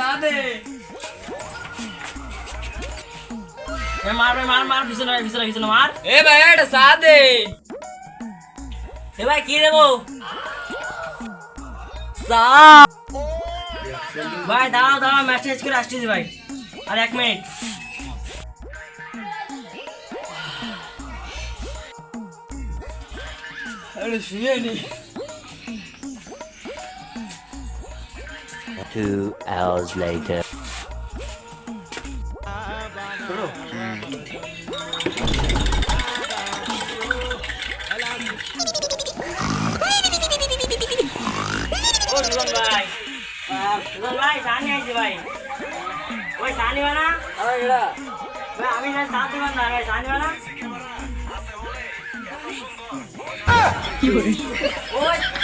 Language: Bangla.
দাদে এ মার ভাই মার মার পিছনে ভাই পিছনে পিছনে মার। এ ভাই এটা সাদে এ ভাই কি দেবো? সা ভাই দাও দাও মেসেজ করে আসছিস ভাই। আর এক মিনিট আরে শুয়ে Two hours later. ও সুজন ভাই সুজন ভাই সানি আইছি ভাই ওই সানি বানা আরে এরা ভাই আমি না সাথ দিবেন না ভাই সানি বানা ওই এ ভাই